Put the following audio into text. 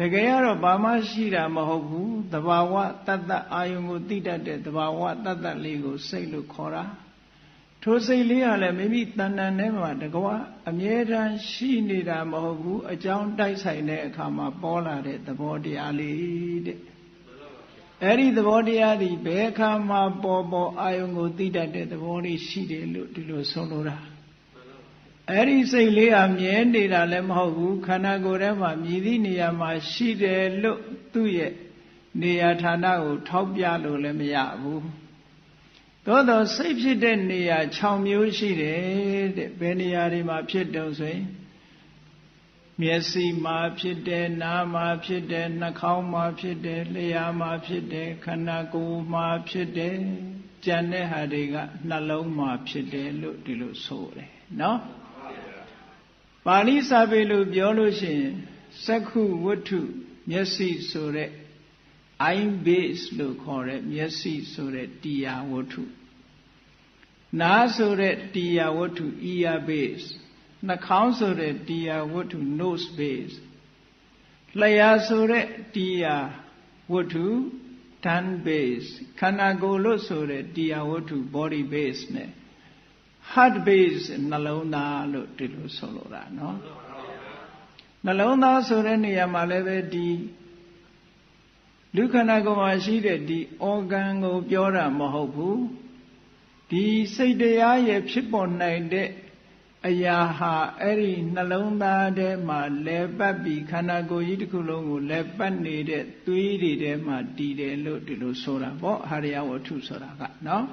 တကယ်ကတော့ဘာမှရှိတာမဟုတ်ဘူးတဘာဝတတ္တအာယုံကိုသိတတ်တဲ့တဘာဝတတ္တလေးကိုစိတ်လို့ခေါ်တာထိုစိတ်လေးကလည်းမိမိတဏ္ဍန်ထဲမှာတကွာအမြဲတမ်းရှိနေတာမဟုတ်ဘူးအကြောင်းတိုက်ဆိုင်တဲ့အခါမှာပေါ်လာတဲ့သဘောတရားလေးတဲ့အဲ့ဒီသဘောတရားဒီဘယ်အခါမှာပေါ်ပေါ်အာယုံကိုသိတတ်တဲ့သဘောလေးရှိတယ်လို့ဒီလိုဆုံးလို့တာ အဲ့ဒီစိတ်လေးဟာမြဲနေတာလည်းမဟုတ်ဘူးခန္ဓာကိုယ်ထဲမှာမြည်သည့်နေရာမှာရှိတယ်လို့သူ့ရဲ့နေရာဌာနကိုထောက်ပြလို့လည်းမရဘူးသို့တော့စိတ်ဖြစ်တဲ့နေရာ6မျိုးရှိတယ်တဲ့ဘယ်နေရာတွေမှာဖြစ်တုံဆိုရင်မျက်စိမှာဖြစ်တယ်နားမှာဖြစ်တယ်နှာခေါင်းမှာဖြစ်တယ်လျှာမှာဖြစ်တယ်ခန္ဓာကိုယ်မှာဖြစ်တယ်ကြံတဲ့ဟာတွေကနှလုံးမှာဖြစ်တယ်လို့ဒီလိုဆိုတယ်နော် ပါဠိစာပေလို့ပြောလို့ရှိရင်စက္ခုဝတ္ထုမျက်စိဆိုတဲ့ eye base လို့ခေါ်တဲ့မျက်စိဆိုတဲ့တရားဝတ္ထုနားဆိုတဲ့တရားဝတ္ထု ear base နှာခေါင်းဆိုတဲ့တရားဝတ္ထု nose base လျှာဆိုတဲ့တရားဝတ္ထု tongue base ခန္ဓာကိုယ်လို့ဆိုတဲ့တရားဝတ္ထု body base နဲ့ heart base နှလုံးသားလို့ဒီလိုဆိုလိုတာเนาะနှလုံးသားဆိုတဲ့နေရာမှာလည်းပဲဒီလူခန္ဓာကိုယ်မှာရှိတဲ့ဒီ organ ကိုပြောတာမဟုတ်ဘူးဒီစိတ်တရားရဲ့ဖြစ်ပေါ်နိုင်တဲ့အရာဟာအဲ့ဒီနှလုံးသားထဲမှာလဲပတ်ပြီးခန္ဓာကိုယ်ကြီးတစ်ခုလုံးကိုလဲပတ်နေတဲ့သွေးတွေထဲမှာတည်တယ်လို့ဒီလိုဆိုတာပေါ့ဟာရယဝတ္ထုဆိုတာကနော်